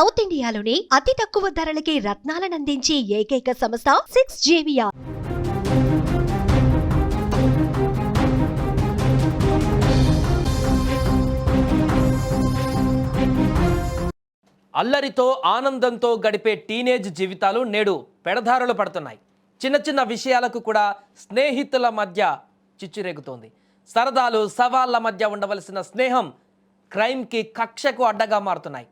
South ఇండియాలోని అతి తక్కువ ధరలకి రత్నాలనందించే ఏకైక సంస్థ సిక్స్ జేవియా అల్లరితో ఆనందంతో గడిపే టీనేజ్ జీవితాలు నేడు పెడదారులు పడుతున్నాయి. చిన్న చిన్న విషయాలకు కూడా స్నేహితుల మధ్య చిచ్చురేగుతోంది. సరదాలు సవాళ్ళ మధ్య ఉండవలసిన స్నేహం క్రైమ్కి కక్షకు అడ్డగా మారుతున్నాయి.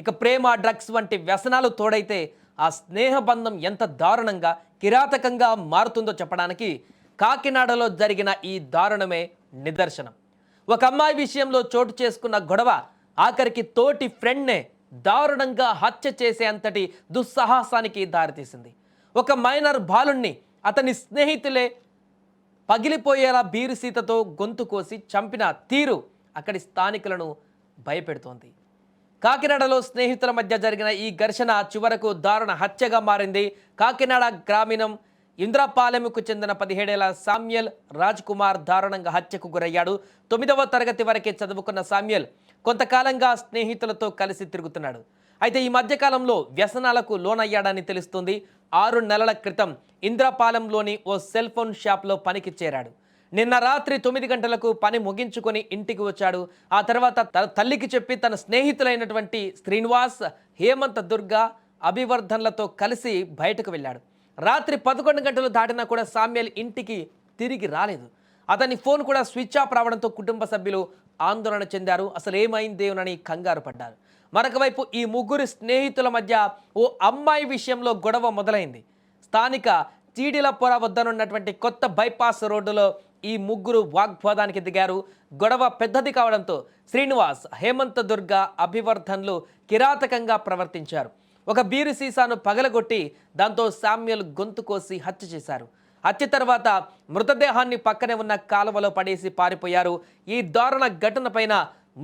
ఇక ప్రేమ డ్రగ్స్ వంటి వ్యసనాలు తోడైతే ఆ స్నేహ బంధం ఎంత దారుణంగా కిరాతకంగా మారుతుందో చెప్పడానికి కాకినాడలో జరిగిన ఈ దారుణమే నిదర్శనం. ఒక అమ్మాయి విషయంలో చోటు చేసుకున్న గొడవ ఆఖరికి తోటి ఫ్రెండ్నే దారుణంగా హత్య చేసే అంతటి దుస్సాహసానికి దారితీసింది. ఒక మైనర్ బాలుణ్ణి అతని స్నేహితులే పగిలిపోయేలా బీరు సీతతో గొంతు కోసి చంపిన తీరు అక్కడి స్థానికులను భయపెడుతోంది. కాకినాడలో స్నేహితుల మధ్య జరిగిన ఈ ఘర్షణ చివరకు దారుణ హత్యగా మారింది. కాకినాడ గ్రామీణం ఇంద్రపాలెంకు చెందిన పదిహేడేళ్ళ సామ్యల్ రాజ్ కుమార్ దారుణంగా హత్యకు గురయ్యాడు. తొమ్మిదవ తరగతి వరకే చదువుకున్న సామ్యల్ కొంతకాలంగా స్నేహితులతో కలిసి తిరుగుతున్నాడు. అయితే ఈ మధ్యకాలంలో వ్యసనాలకు లోనయ్యాడని తెలుస్తుంది. ఆరు నెలల క్రితం ఇంద్రపాలెంలోని ఓ సెల్ ఫోన్ షాప్లో పనికి చేరాడు. నిన్న రాత్రి తొమ్మిది గంటలకు పని ముగించుకొని ఇంటికి వచ్చాడు. ఆ తర్వాత తన తల్లికి చెప్పి తన స్నేహితులైనటువంటి శ్రీనివాస్ హేమంత్ దుర్గా అభివర్ధన్లతో కలిసి బయటకు వెళ్ళాడు. రాత్రి పదకొండు గంటలు దాటినా కూడా సామ్యల్ ఇంటికి తిరిగి రాలేదు. అతని ఫోన్ కూడా స్విచ్ ఆఫ్ రావడంతో కుటుంబ సభ్యులు ఆందోళన చెందారు. అసలు ఏమైందేమోనని కంగారు పడ్డారు. మరొక వైపు ఈ ముగ్గురు స్నేహితుల మధ్య ఓ అమ్మాయి విషయంలో గొడవ మొదలైంది. స్థానిక చీడిలపుర వద్దనున్నటువంటి కొత్త బైపాస్ రోడ్డులో ఈ ముగ్గురు వాగ్వాదానికి దిగారు. గొడవ పెద్దది కావడంతో శ్రీనివాస్ హేమంత దుర్గా అభివర్ధన్లు కిరాతకంగా ప్రవర్తించారు. ఒక బీరు సీసాను పగలగొట్టి దాంతో సామ్యుల్ గొంతు కోసి హత్య చేశారు. హత్య తర్వాత మృతదేహాన్ని పక్కనే ఉన్న కాలువలో పడేసి పారిపోయారు. ఈ దారుణ ఘటన పైన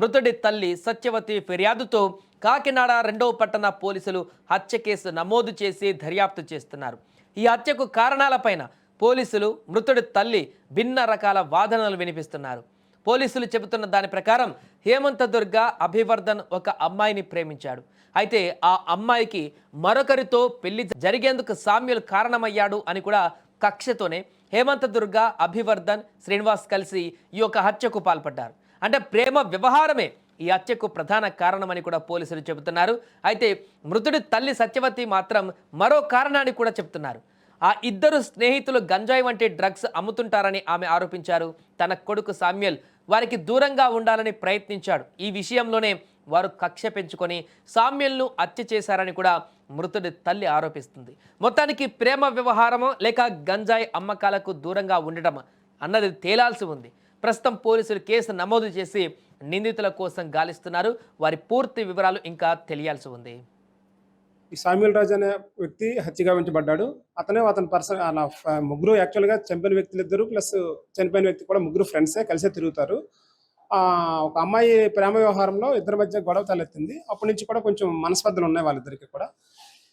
మృతుడి తల్లి సత్యవతి ఫిర్యాదుతో కాకినాడ రెండవ పట్టణ పోలీసులు హత్య కేసు నమోదు చేసి దర్యాప్తు చేస్తున్నారు. ఈ హత్యకు కారణాలపైన పోలీసులు మృతుడి తల్లి భిన్న రకాల వాదనలు వినిపిస్తున్నారు. పోలీసులు చెబుతున్న దాని ప్రకారం హేమంత దుర్గ అభివర్ధన్ ఒక అమ్మాయిని ప్రేమించాడు. అయితే ఆ అమ్మాయికి మరొకరితో పెళ్ళి జరిగేందుకు సామ్యులు కారణమయ్యాడు అని కూడా కక్షతోనే హేమంత దుర్గ అభివర్ధన్ శ్రీనివాస్ కలిసి ఈ యొక్క హత్యకు పాల్పడ్డారు. అంటే ప్రేమ వ్యవహారమే ఈ హత్యకు ప్రధాన కారణమని కూడా పోలీసులు చెబుతున్నారు. అయితే మృతుడి తల్లి సత్యవతి మాత్రం మరో కారణాన్ని కూడా చెబుతున్నారు. ఆ ఇద్దరు స్నేహితులు గంజాయి వంటి డ్రగ్స్ అమ్ముతుంటారని ఆమె ఆరోపించారు. తన కొడుకు సామ్యుల్ వారికి దూరంగా ఉండాలని ప్రయత్నించాడు. ఈ విషయంలోనే వారు కక్ష పెంచుకొని సామ్యుల్ను హత్య చేశారని కూడా మృతుడి తల్లి ఆరోపిస్తుంది. మొత్తానికి ప్రేమ వ్యవహారమో లేక గంజాయి అమ్మకాలకు దూరంగా ఉండటం అన్నది తేలాల్సి ఉంది. ప్రస్తుతం పోలీసులు కేసు నమోదు చేసి నిందితుల కోసం గాలిస్తున్నారు. వారి పూర్తి వివరాలు ఇంకా తెలియాల్సి ఉంది. ఈ సామ్యుల్ రాజ్ అనే వ్యక్తి హత్యగా గావించబడ్డాడు అతనే అతని పర్సన్ ముగ్గురు యాక్చువల్గా చంపిన వ్యక్తులు ఇద్దరు ప్లస్ చనిపోయిన వ్యక్తి కూడా ముగ్గురు ఫ్రెండ్సే కలిసే తిరుగుతారు. ఒక అమ్మాయి ప్రేమ వ్యవహారంలో ఇద్దరి మధ్య గొడవ తలెత్తింది. అప్పటి నుంచి కూడా కొంచెం మనస్పర్ధలు ఉన్నాయి వాళ్ళిద్దరికి కూడా.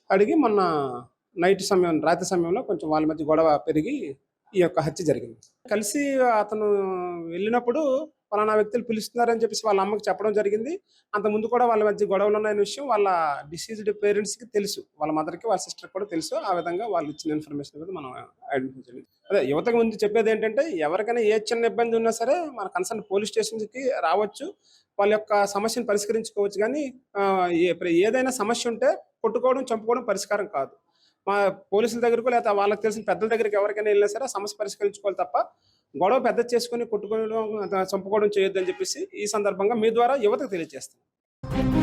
అడిగి మొన్న నైట్ సమయం రాత్రి సమయంలో కొంచెం వాళ్ళ మధ్య గొడవ పెరిగి ఈ యొక్క హత్య జరిగింది. కలిసి అతను వెళ్ళినప్పుడు పలానా వ్యక్తులు పిలుస్తున్నారని చెప్పేసి వాళ్ళ అమ్మకి చెప్పడం జరిగింది. అంత ముందు కూడా వాళ్ళ మధ్య గొడవలు ఉన్నాయని విషయం వాళ్ళ డిసీజ్డ్ పేరెంట్స్కి తెలుసు. వాళ్ళ మదర్కి వాళ్ళ సిస్టర్కి కూడా తెలుసు. ఆ విధంగా వాళ్ళు ఇచ్చిన ఇన్ఫర్మేషన్ మీద మనం ఐడెంటిఫై చేయాలి. అదే యువతకు ముందు చెప్పేది ఏంటంటే ఎవరికైనా ఏ చిన్న ఇబ్బంది ఉన్నా సరే మన కన్సర్న్ పోలీస్ స్టేషన్కి రావచ్చు. వాళ్ళ యొక్క సమస్యను పరిష్కరించుకోవచ్చు. కానీ ఏదైనా సమస్య ఉంటే కొట్టుకోవడం చంపుకోవడం పరిష్కారం కాదు. మా పోలీసుల దగ్గరకు లేదా వాళ్ళకి తెలిసిన పెద్దల దగ్గరికి ఎవరికైనా వెళ్ళినా సరే సమస్య పరిష్కరించుకోవాలి తప్ప గొడవ పెద్ద చేసుకొని కొట్టుకోవడం చంపుకోవడం చేయొద్దని చెప్పేసి ఈ సందర్భంగా మీ ద్వారా యువతకు తెలియజేస్తాను